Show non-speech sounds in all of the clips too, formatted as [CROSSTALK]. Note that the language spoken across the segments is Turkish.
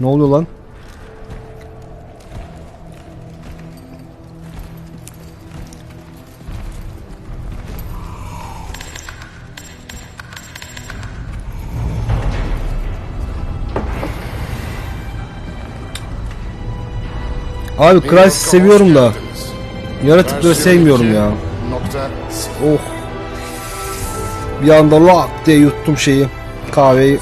Ne oluyor lan? Abi Crysis seviyorum da yaratıkları sevmiyorum ya. Oh. Bir anda lak diye yuttum şeyi. Kahveyi.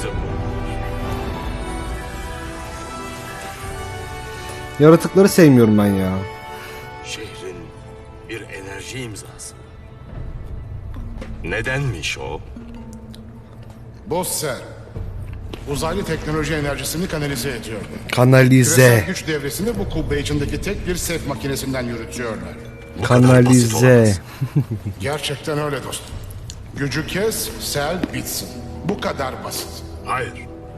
Yaratıkları sevmiyorum ben ya. Şehrin bir enerji imzası. Nedenmiş o? Bosser. Uzaylı teknoloji enerjisini kanalize ediyorlar. Kanalize. Küresel güç devresini bu kubbe içindeki tek bir sef makinesinden yürütüyorlar. Bu kadar basit Kanalize. olamaz. [LAUGHS] Gerçekten öyle dostum. Gücü kes, sel bitsin. Bu kadar basit. Hayır.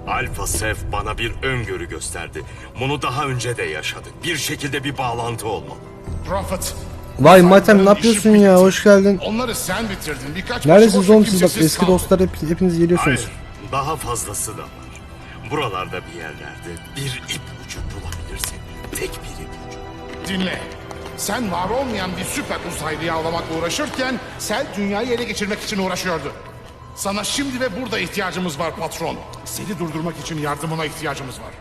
Alfa Sef bana bir öngörü gösterdi. Bunu daha önce de yaşadık. Bir şekilde bir bağlantı olmalı. Prophet. Vay Matem ne işi yapıyorsun ya? bitti. Hoş geldin. Onları sen bitirdin. Birkaç Neredesiniz oğlum siz bak eski dostlar hep, hepiniz geliyorsunuz. Hayır. Daha fazlası da var. Buralarda bir yerlerde bir ipucu bulabilirsin. Tek bir ipucu. Dinle. Sen var olmayan bir süper uzaylıyı avlamakla uğraşırken Sel dünyayı ele geçirmek için uğraşıyordu. Sana şimdi ve burada ihtiyacımız var patron. Seni durdurmak için yardımına ihtiyacımız var.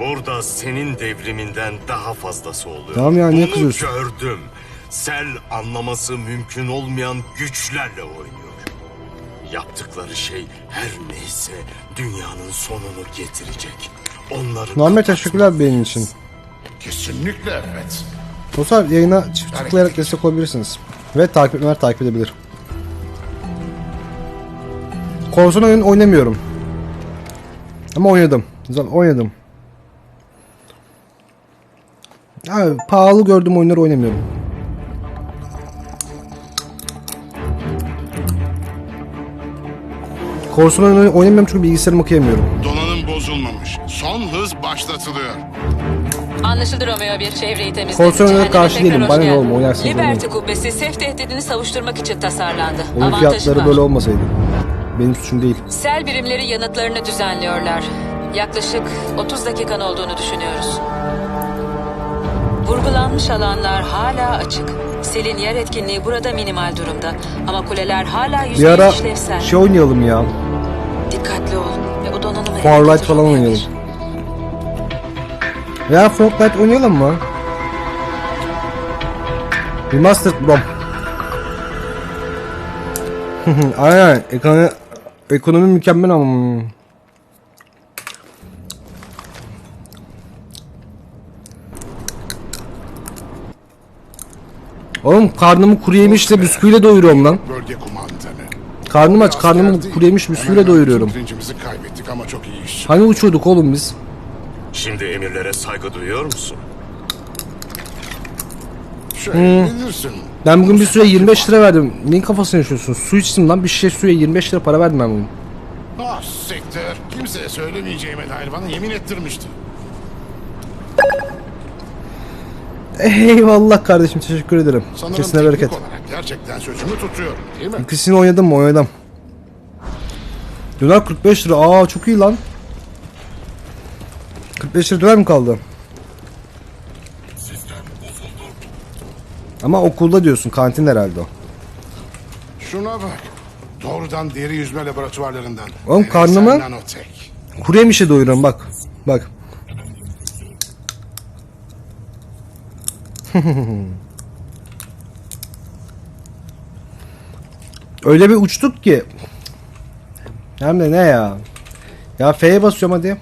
Burada senin devriminden daha fazlası oluyor. Tamam ya, niye Bunu kızıyorsun? gördüm. Sel anlaması mümkün olmayan güçlerle oynuyor. Yaptıkları şey her neyse dünyanın sonunu getirecek. Onları Muhammed teşekkürler benim için. Kesinlikle evet. Dostlar yayına çift tıklayarak destek olabilirsiniz. Ve takip etmeler takip edebilir. Korsan oyun oynamıyorum. Ama oynadım. Güzel oynadım. Abi pahalı gördüğüm oyunları oynamıyorum. Korsan oyunu oynamıyorum çünkü bilgisayarımı okuyamıyorum. Donanım bozulmamış. Son hız başlatılıyor. Anlaşıldı Romeo bir çevreyi temizledik. Korsan Cehenneme karşı değilim. Bana ne oğlum, oynarsınız, Liberty oynayın. kubbesi sef tehdidini savuşturmak için tasarlandı. Oyun Avantajı fiyatları var. böyle olmasaydı. Benim suçum değil. Sel birimleri yanıtlarını düzenliyorlar. Yaklaşık 30 dakikan olduğunu düşünüyoruz. Vurgulanmış alanlar hala açık. Selin yer etkinliği burada minimal durumda. Ama kuleler hala Bir yüzde ara işlevsel. şey oynayalım ya. Dikkatli ol ve o donanımı... Farlight falan oynayalım. bir. Ya Fortnite oynayalım mı? Remastered Brom. [LAUGHS] Aynen ekonomi, ekonomi mükemmel ama. Oğlum karnımı kuru yemişle bisküviyle doyuruyorum lan. Bölge kumandanı. Karnım aç, karnımı kuru yemiş bisküviyle doyuruyorum. kaybettik ama çok iyi iş. Hani uçuyorduk oğlum biz? Şimdi emirlere saygı duyuyor musun? Şöyle bilirsin. Ben bugün bir süre 25 lira verdim. Neyin kafasını yaşıyorsun? Su içtim lan bir şişe suya 25 lira para verdim ben bugün. Ah siktir. Kimseye söylemeyeceğime dair bana yemin ettirmişti. Eyvallah kardeşim teşekkür ederim. Sanırım Kesine teknik bereket. olarak gerçekten sözümü tutuyorum değil mi? İkisini oynadım mı oynadım. Döner 45 lira. Aa çok iyi lan. 45 lira döner mi kaldı? Ama okulda diyorsun kantin herhalde o. Şuna bak. Doğrudan deri yüzme laboratuvarlarından. Oğlum Deneysel karnımı- nanotek. Kuru yemişe doyuruyorum bak. Bak. [LAUGHS] Öyle bir uçtuk ki. Hem de ne ya. Ya F'ye basıyorum hadi.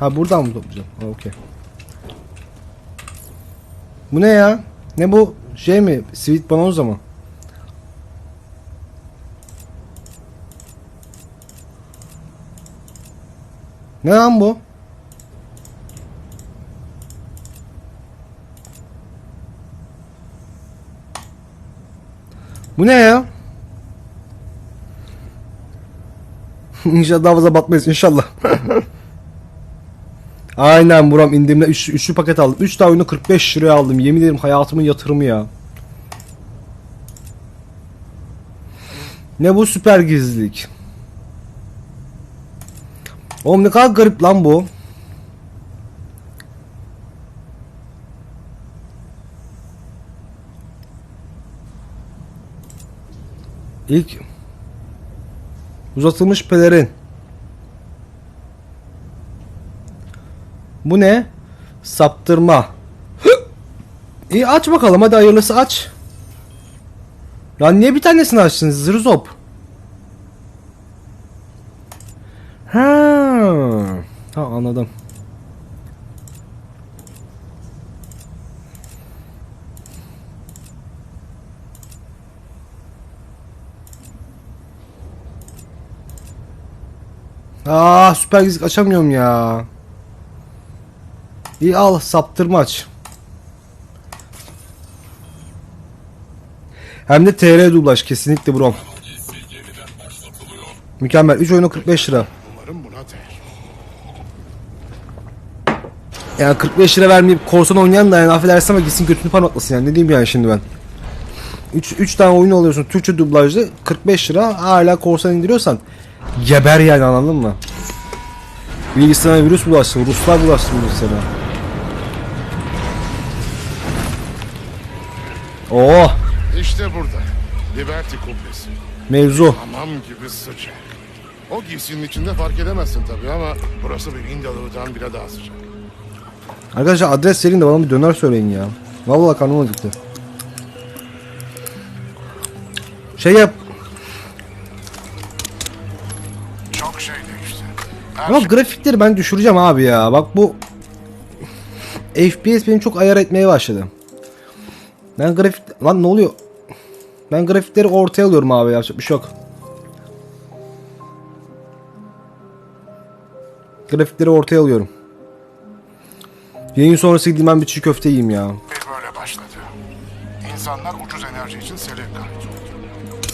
Ha buradan mı toplayacağım? Ha, Okey. Bu ne ya? Ne bu? Şey mi? Sweet Bonanza mı? Ne lan bu? Bu ne ya? [LAUGHS] inşallah daha fazla batmayız inşallah. [LAUGHS] Aynen Buram indirimde üç, üçlü paket aldım. 3 tane oyunu 45 liraya aldım. Yemin ederim hayatımın yatırımı ya. Ne bu süper gizlilik? Oğlum ne kadar garip lan bu. İlk uzatılmış pelerin. Bu ne? Saptırma. [GASPS] İyi aç bakalım hadi hayırlısı aç. Lan niye bir tanesini açtın zırzop? Ha. Ha anladım. Aa süper gizli açamıyorum ya. İyi al saptırma aç. Hem de TR dublaj kesinlikle bro. Mükemmel. 3 oyunu 45 lira. Yani 45 lira vermeyip korsan oynayan da yani affedersin ama gitsin götünü parmaklasın yani ne diyeyim yani şimdi ben. 3 3 tane oyun alıyorsun Türkçe dublajlı 45 lira hala korsan indiriyorsan geber yani anladın mı? Bilgisayara virüs bulaştı, Ruslar bulaştı bilgisayara. Oo, İşte burada. Liberty kubbesi. mevzu. Hamam gibi sıcak. O giysinin içinde fark edemezsin tabii ama burası bir Hindalı'dan bile daha sıcak. Arkadaşlar adres verin de bana bir döner söyleyin ya. Vallahi karnım acıktı. Şey yap. Çok şey değişti. Her Ama şey- grafikleri ben düşüreceğim abi ya. Bak bu FPS beni çok ayar etmeye başladı. Ben grafik... Lan ne oluyor? Ben grafikleri ortaya alıyorum abi yapacak bir şey yok. Grafikleri ortaya alıyorum. Yayın sonrası gideyim ben bir çiğ köfte yiyeyim ya. böyle başladı. İnsanlar ucuz enerji için sele.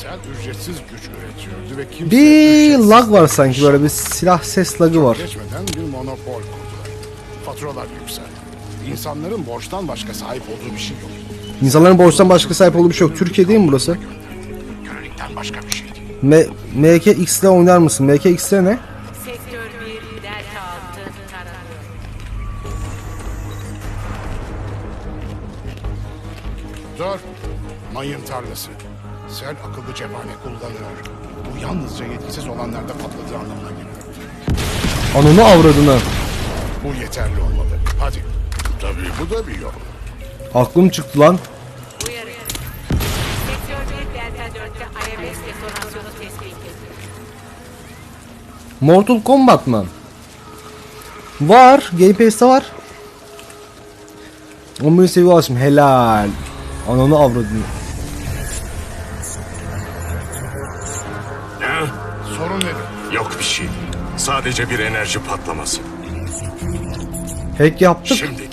Sel ücretsiz güç üretiyordu ve kimse Bir lag var sanki böyle bir silah ses lagı var. geçmeden bir monopol kurdular. Faturalar yükseldi. İnsanların borçtan başka sahip olduğu bir şey yok. İnsanların borçtan başka sahip olduğu bir şey yok. Türkiye değil mi burası? Kölelikten başka bir şey değil. M MKX ile oynar mısın? MKX ile ne? Sektör 1 Delta 6 taranıyor. Dur. Mayın tarlası. Sel akıllı cephane kullanıyor. Bu yalnızca yetkisiz olanlarda patladığı anlamına geliyor. Ananı avradını. Bu yeterli olmalı. Hadi. Tabii bu da bir yol. Aklım çıktı lan. Uyarı. Sektör 1 Delta 4'te IMS detonasyonu tespit edildi. Mortal Kombat mı? Var. Game Pass'te var. 11 seviye ulaşım. Helal. Ananı avradını. Ha? Sorun nedir? Yok bir şey. Sadece bir enerji patlaması. Hack yaptık. Şimdi.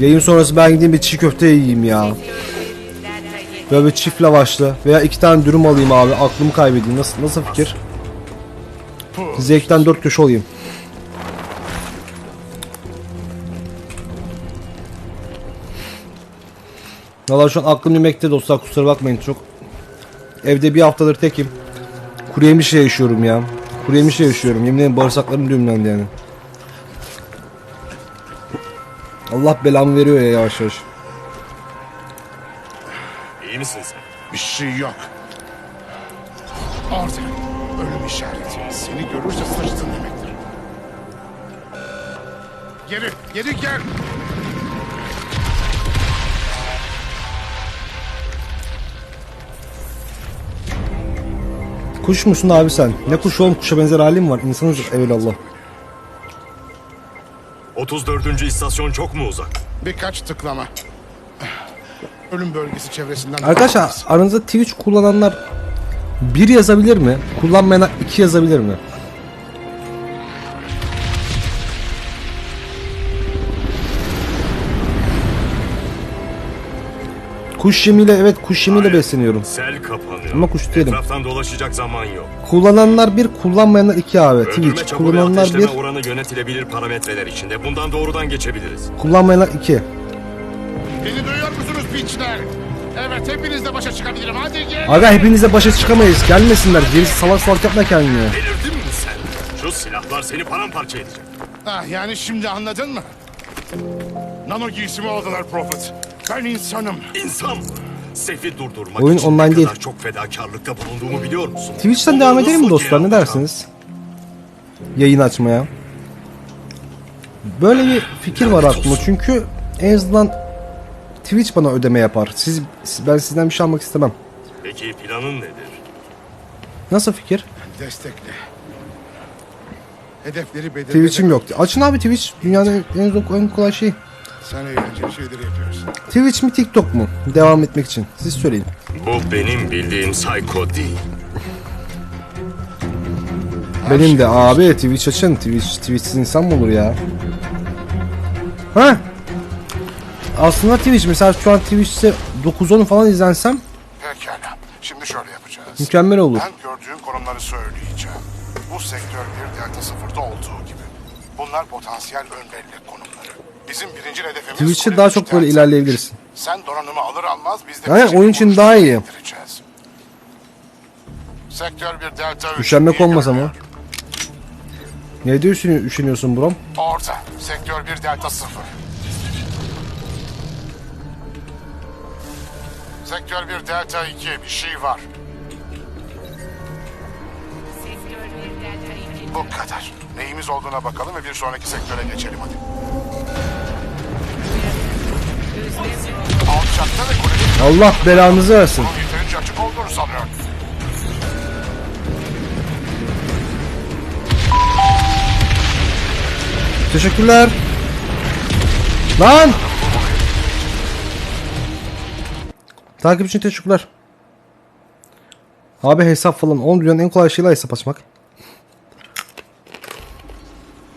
Yayın sonrası ben gideyim bir çiğ köfte yiyeyim ya. Sektör 1 Delta 7 Böyle bir çift lavaşlı veya iki tane dürüm alayım abi. Aklımı kaybedeyim. Nasıl nasıl fikir? Zevkten dört köşe olayım. Valla şu an aklım yemekte dostlar kusura bakmayın çok. Evde bir haftadır tekim. Kuru yemişle yaşıyorum ya. Kuru yemişle yaşıyorum. Yemin ederim bağırsaklarım düğümlendi yani. Allah belamı veriyor ya yavaş yavaş. İyi misin sen? Bir şey yok. Orada. Ölüm işareti. Seni görürse sıçtın demektir. Geri, geri gel. Kuş musun abi sen? Ne kuş oğlum kuşa benzer halim var. İnsanız evvelallah. 34. istasyon çok mu uzak? Birkaç tıklama. Ölüm bölgesi çevresinden... Arkadaşlar aranızda Twitch kullananlar bir yazabilir mi? Kullanmayanlar iki yazabilir mi? Kuş yemiyle evet kuş yemiyle Hayır. besleniyorum. Sel kapanıyor. Ama kuş değilim. Etraftan dolaşacak zaman yok. Kullananlar bir, kullanmayanlar iki abi. Öldürme Twitch. çapı ve Kullananlar ateşleme bir, oranı yönetilebilir parametreler içinde. Bundan doğrudan geçebiliriz. kullanmayanlar iki. Beni duyuyor musunuz piçler? Evet hepinizle başa çıkabilirim. Hadi gel. Aga hepinizle başa çıkamayız. Gelmesinler. Gerisi salak salak yapma kendini. Delirdin mi sen? Şu Şu silahlar seni paramparça edecek. Ah, yani şimdi anladın mı? Nano giysimi aldılar Prophet. Ben insanım. İnsan mı? Sef'i durdurmak Oyun için online ne değil. kadar çok fedakarlıkta bulunduğumu biliyor musun? Twitch'ten devam edelim mi dostlar ne dersiniz? Yayın açmaya. Böyle bir fikir var aklımda çünkü en azından Twitch bana ödeme yapar. Siz ben sizden bir şey almak istemem. Peki planın nedir? Nasıl fikir? Destekle. Hedefleri belirle. Twitch'im yoktu. Açın abi Twitch dünyanın en, en, en kolay şey. Sen eğlenceli şeyleri yapıyorsun. Twitch mi TikTok mu? Devam etmek için. Siz söyleyin. Bu benim bildiğim Psycho değil. Benim de abi Twitch açın. Twitch, Twitch'siz insan mı olur ya? Ha? Aslında Twitch mesela şu an Twitch'te 9-10 falan izlensem Pekala. Şimdi şöyle yapacağız. mükemmel olur. Ben gördüğüm konumları söyleyeceğim. Bu sektör bir delta sıfırda olduğu gibi. Bunlar potansiyel ön bellek konumları. Bizim birinci hedefimiz... Twitch'te daha çok böyle ilerleyebilirsin. Sen donanımı alır almaz biz de... Aynen, oyun için daha iyi. Sektör bir delta 3. Üşenmek olmaz ama. görünüyor. Ne diyorsun üşeniyorsun brom? Orta. Sektör bir delta 0. Sektör bir delta 2 bir şey var. Sektör 1 Delta 2. Bu kadar. Neyimiz olduğuna bakalım ve bir sonraki sektöre geçelim hadi. Allah belanızı versin. bunun yeterince açık olduğunu sanıyorum. Teşekkürler. Lan! Takip için teşekkürler. Abi hesap falan. Oğlum dünyanın en kolay şeyle hesap açmak.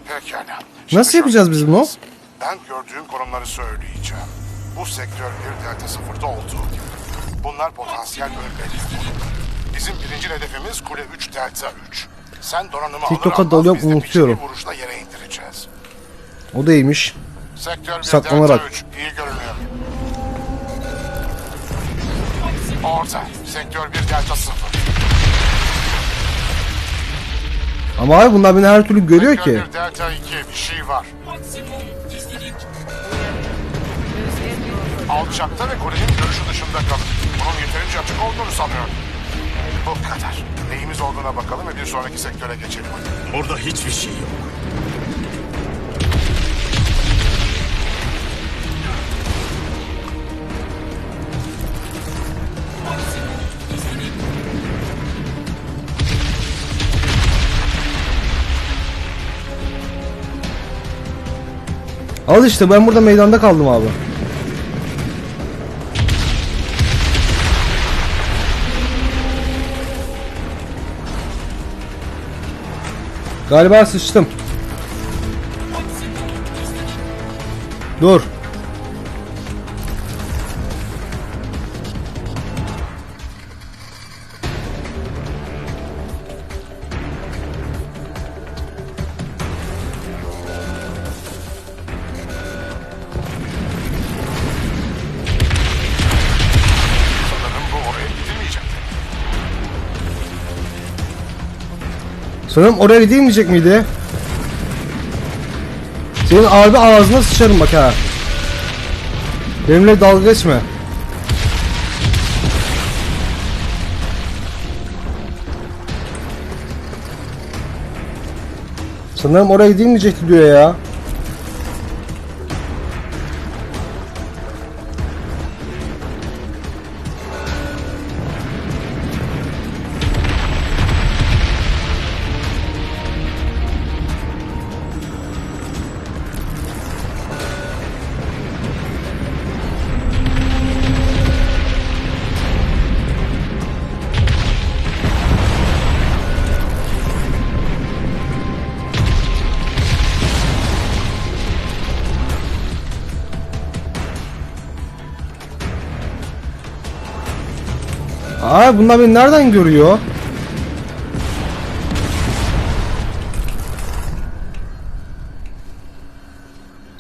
Pekala. Nasıl yapacağız biz bunu? Ben gördüğüm konumları söyleyeceğim. Bu sektör bir delta sıfırda olduğu gibi. Bunlar potansiyel bölgeler. Bizim birinci hedefimiz kule 3 delta 3. Sen donanımı TikTok'a alır dalıyorum, biz de unutuyorum. vuruşla yere indireceğiz. O da iyiymiş. Sektör 1 Saklanarak. delta 3 iyi görünüyor. Orta. Sektör 1 delta 0. Ama abi bunlar beni her türlü görüyor Sektör ki. 1 delta 2 bir şey var. Alçakta ve kulenin görüşü dışında kalın. Bunun yeterince açık olduğunu sanıyorum. Bu kadar. Neyimiz olduğuna bakalım ve bir sonraki sektöre geçelim. Orada hiçbir şey yok. Al işte ben burada meydanda kaldım abi. Galiba sıçtım. Dur. Sanırım oraya gidilmeyecek miydi? Senin harbi ağzına sıçarım bak ha. Benimle dalga geçme. Sanırım oraya gidilmeyecekti diyor ya. Aa bunlar beni nereden görüyor?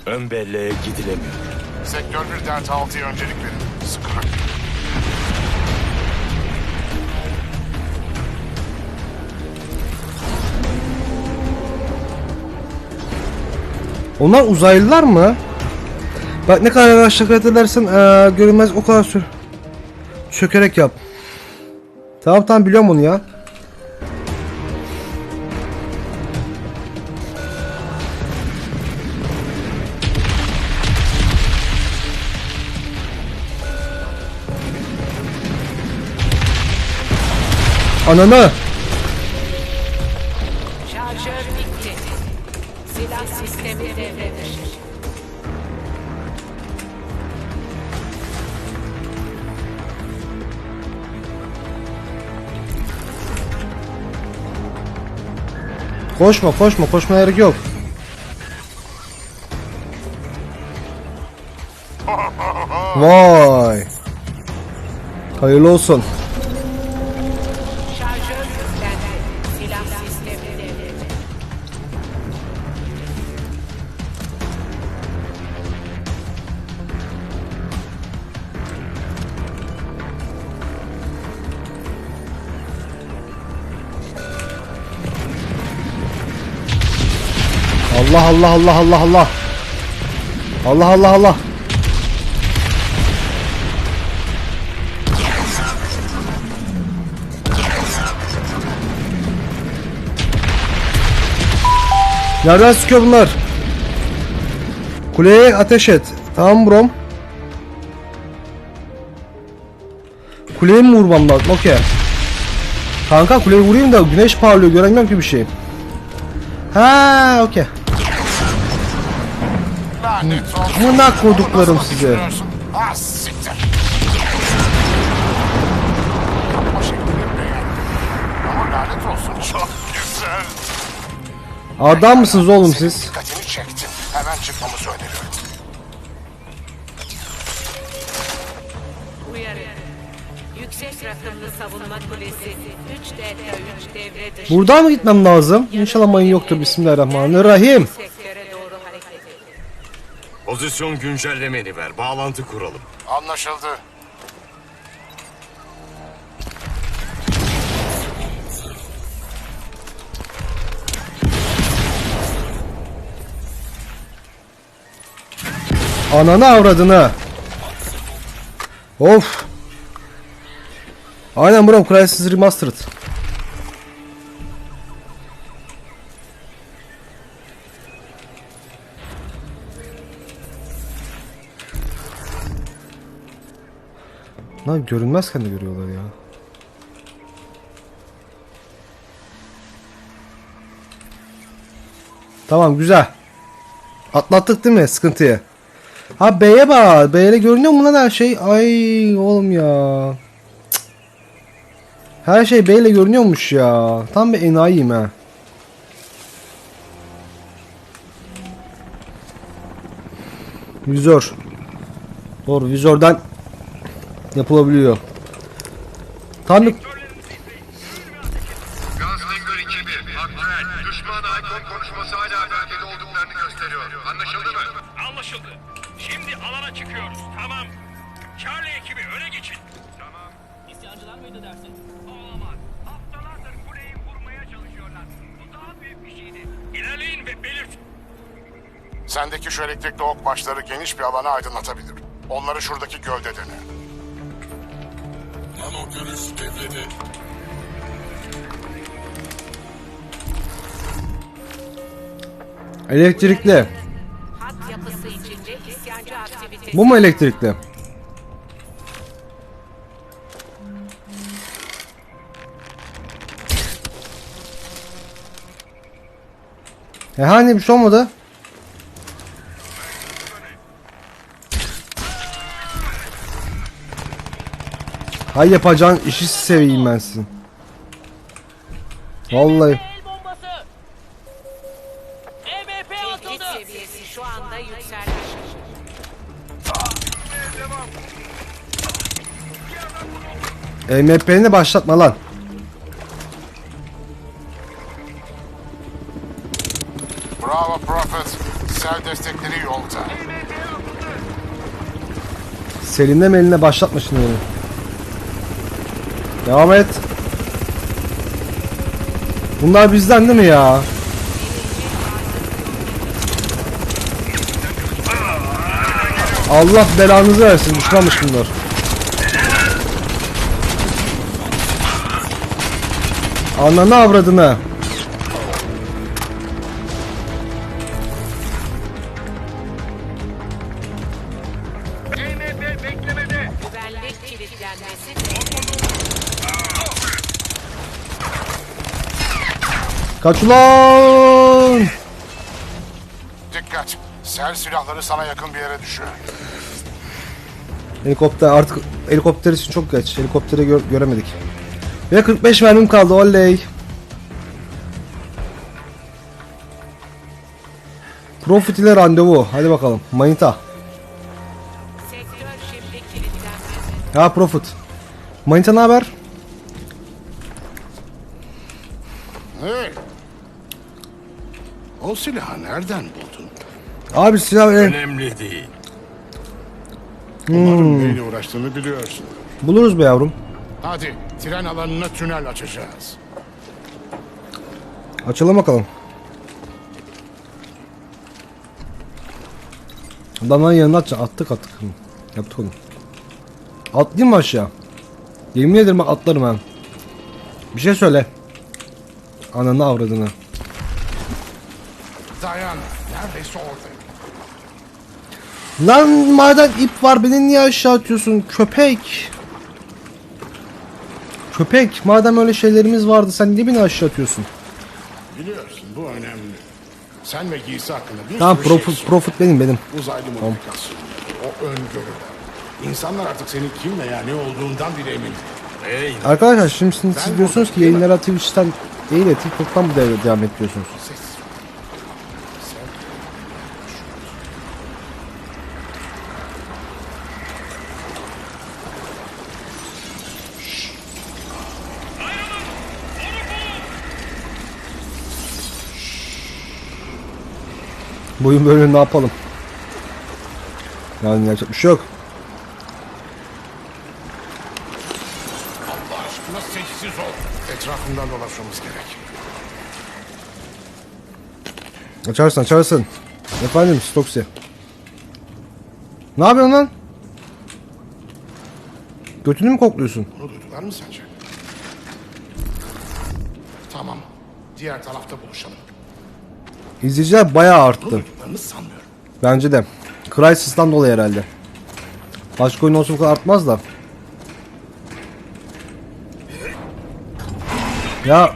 Ön belleğe gidilemiyor. Sektör 1 delta 6'ya öncelik verin. Sıkı. Onlar uzaylılar mı? Bak ne kadar yavaş hareket edersen eee, görünmez o kadar sür. Çökerek yap. Tamam tamam biliyorum onu ya. Ananı. Koşma koşma koşma gerek yok. Vay. Hayırlı olsun. Allah Allah Allah Allah Allah. Allah Allah Allah. Nereden sıkıyor bunlar? Kuleye ateş et. Tamam brom. Kuleye mi vurmam lazım? Okey. Kanka kuleyi vurayım da güneş parlıyor göremiyorum ki bir şey. Ha, okey. Amına koduklarım size. Ah siktir. O şekilde beğendim. Ama lanet olsun çok güzel. Adam mısınız oğlum siz? Dikkatini çektim. Hemen çıkmamızı öneriyorum. Uyarı. Yüksek rakımlı savunma kulesi 3 delta 3 devre dışı. Buradan mı gitmem lazım? İnşallah mayın yoktur. Bismillahirrahmanirrahim. Edin. Pozisyon güncellemeni ver. Bağlantı kuralım. Anlaşıldı. Ananı avradını. Of. Aynen bro Crysis Remastered. Lan görünmezken de görüyorlar ya. Tamam güzel. Atlattık değil mi sıkıntıyı? Ha B'ye bak. B'yle görünüyor mu lan her şey? Ay oğlum ya. Her şey B görünüyormuş ya. Tam bir enayiyim ha. Vizör. Doğru vizörden yapılabiliyor. Bir Gunslinger 2-1, aktüel. Düşman Aykon konuşması hala bölgede olduklarını gösteriyor. Anlaşıldı mı? Anlaşıldı. Şimdi alana çıkıyoruz. Tamam. Charlie ekibi öne geçin. Tamam. İsyancılar mıydı dersin? Olamaz. Haftalardır kuleyi vurmaya çalışıyorlar. Bu daha büyük bir şeydi. İlerleyin ve belirt. Sendeki şu elektrikli ok başları geniş bir alanı aydınlatabilir. Onları şuradaki gölde dene. Nano görüş devrede. elektrikli. Hat yapısı içinde isyancı aktivitesi. Bu mu elektrikli? E hani bir şey olmadı? Hay yapacağın işi seveyim ben sizin. Vallahi. El bombası. EMP Tehdit seviyesi şu anda yükselmiş. MP'ni başlatma lan. Bravo Prophet. Sel destekleri yolda. Selin'le meline başlatma şimdi beni. Devam et. Bunlar bizden değil mi ya? Allah belanızı versin düşmanmış bunlar. Ananı avradını. Kaç ulan! Dikkat. Sel silahları sana yakın bir yere düşüyor. Helikopter artık helikopter için çok geç. Helikopteri gör- göremedik. Ve 45 mermim kaldı oley. Profit ile randevu. Hadi bakalım. Manita. Ya Profit. Manita ne haber? Hey. O silahı nereden buldun? Abi silah e, Önemli değil. Umarım neyle uğraştığını biliyorsun. buluruz be yavrum. Hadi tren alanına tünel açacağız. Açalım bakalım. Adamların yanına atacak. Attık attık. Hı, Yaptık onu. Atlayayım mı aşağı? Yemin ederim bak atlarım ha. Bir şey söyle. Ananı avradını. Dayan. Neredeyse orada. Lan maden ip var beni niye aşağı atıyorsun köpek? Köpek madem öyle şeylerimiz vardı sen niye beni aşağı atıyorsun? Biliyorsun bu önemli. Sen ve giysi hakkında bir Tamam sürü şey profit, benim benim. Uzaylı modifikasyonu, o öngörüler. İnsanlar artık senin kim veya ne olduğundan bile emin değil. Hey, Arkadaşlar şimdi siz siz diyorsunuz ki yayınlara Twitch'ten değil de TikTok'tan mı dev- devam ediyorsunuz? Sessiz. Sen... Bu oyun böyle ne yapalım? Yani yapacak bir şey yok. Allah aşkına sessiz ol. Etrafından dolaşmamız gerek. Açarsın açarsın. Efendim Stoxy. Ne yapıyorsun lan? Götünü mü kokluyorsun? Bunu duydular mı sence? Tamam. Diğer tarafta buluşalım. İzleyiciler bayağı arttı. Bence de. Crysis'tan dolayı herhalde. Başka oyun olsa bu kadar artmaz da. Ya.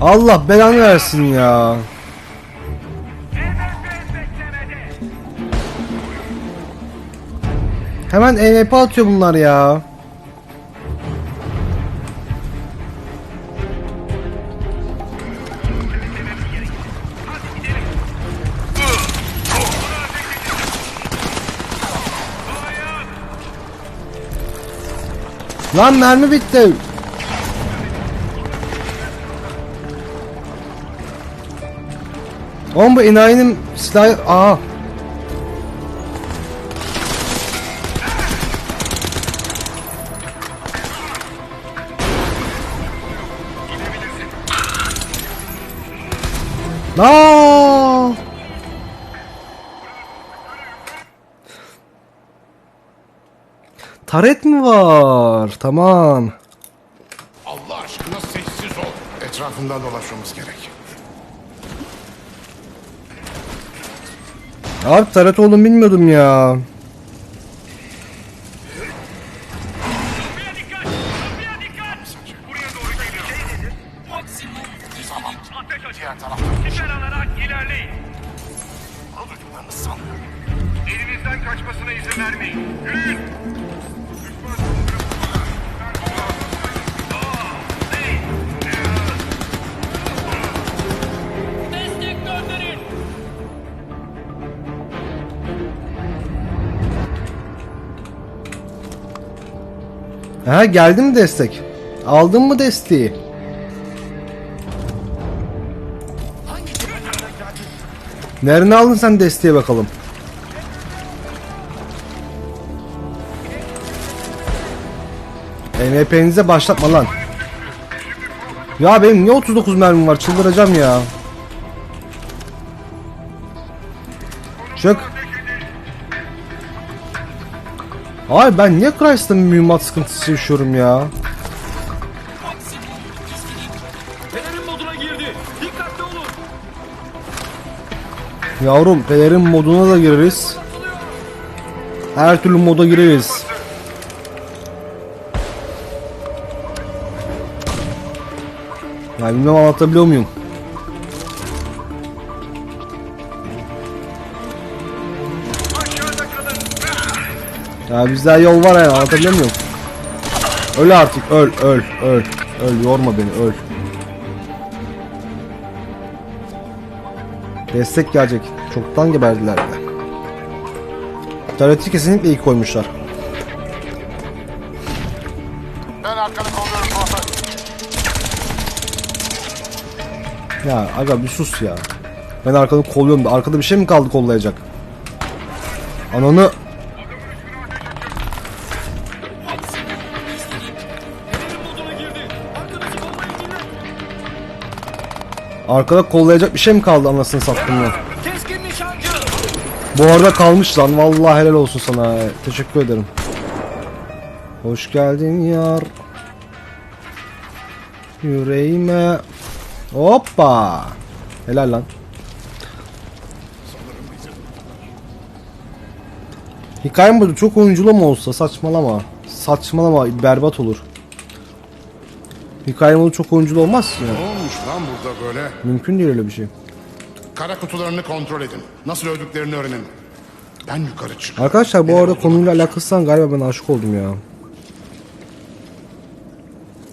Allah belanı versin ya. Hemen EVP atıyor bunlar ya. Lan mermi bitti. Oğlum bu enayinin silahı... Aa. Taret mi var? Tamam. Allah aşkına sessiz ol. Etrafından dolaşmamız gerek. Abi taret olduğunu bilmiyordum ya. Kapıya dikkat. Kapıya dikkat. Buraya Ha geldi mi destek? Aldın mı desteği? Nereden aldın sen desteği bakalım? MVP'nize başlatma lan. Ya benim niye 39 mermim var? Çıldıracağım ya. Çık. Ay ben niye Christ'ın mühimmat sıkıntısı yaşıyorum ya? Yavrum pelerin moduna da gireriz. Her türlü moda gireriz. Ya bilmem anlatabiliyor muyum? Ya bizde yol var yani anlatabiliyor muyum? Öl artık öl öl öl. Öl yorma beni öl. Destek gelecek. Çoktan geberdiler bile. Tareti kesinlikle iyi koymuşlar. Ben arkanı kolluyorum. Ya aga bir sus ya. Ben arkanı kolluyorum da arkada bir şey mi kaldı kollayacak? Ananı arkada kollayacak bir şey mi kaldı anasını sattım nişancı. Bu arada kalmış lan vallahi helal olsun sana. Teşekkür ederim. Hoş geldin yar. Yüreğime. Hoppa. Helal lan. Hikaye modu çok oyunculu mu olsa saçmalama. Saçmalama berbat olur. Hikaye modu çok oyunculu olmaz. Ne olmuş lan burada böyle? Mümkün değil öyle bir şey. Kara kutularını kontrol edin. Nasıl öldüklerini öğrenin. Ben yukarı çık. Arkadaşlar bu arada konuyla alakasından galiba ben aşık oldum ya.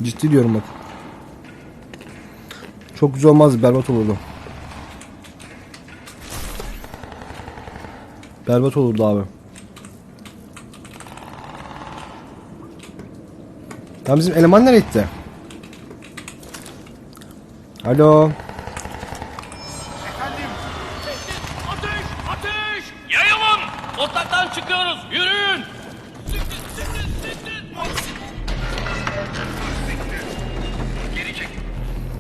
Ciddi diyorum bak. Çok güzel olmazdı, berbat olurdu. Berbat olurdu abi. Ya bizim eleman nereye gitti? Alo. Ateş! Ateş! Yayılın! Otlaktan çıkıyoruz. Yürüyün! Geri çek.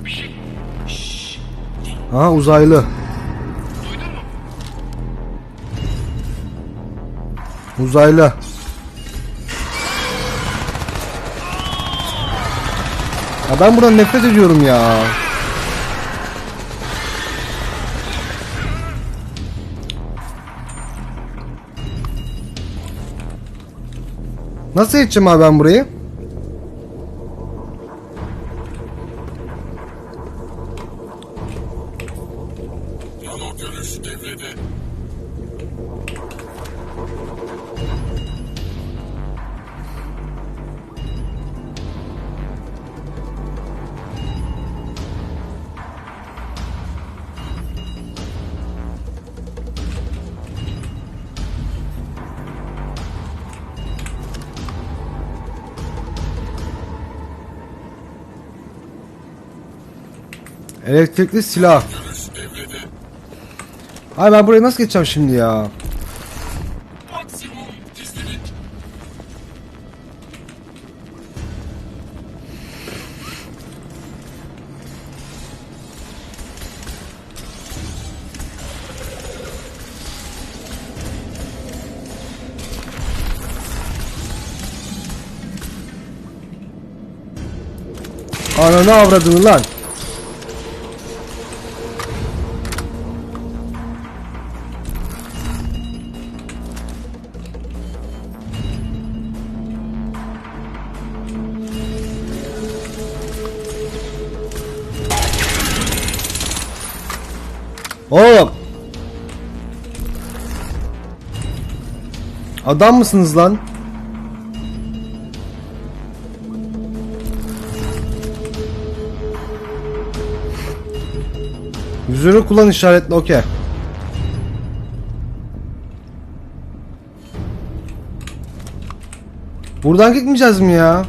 Bir şey. Ha uzaylı. Duydun mu? Uzaylı. Ya ben buradan nefret ediyorum ya. Nasıl geçeceğim abi ben burayı? Elektrikli silah. Ay ben burayı nasıl geçeceğim şimdi ya? Ananı avradını lan. Adam mısınız lan? Yüzünü kullan işaretli okey. Buradan gitmeyeceğiz mi ya?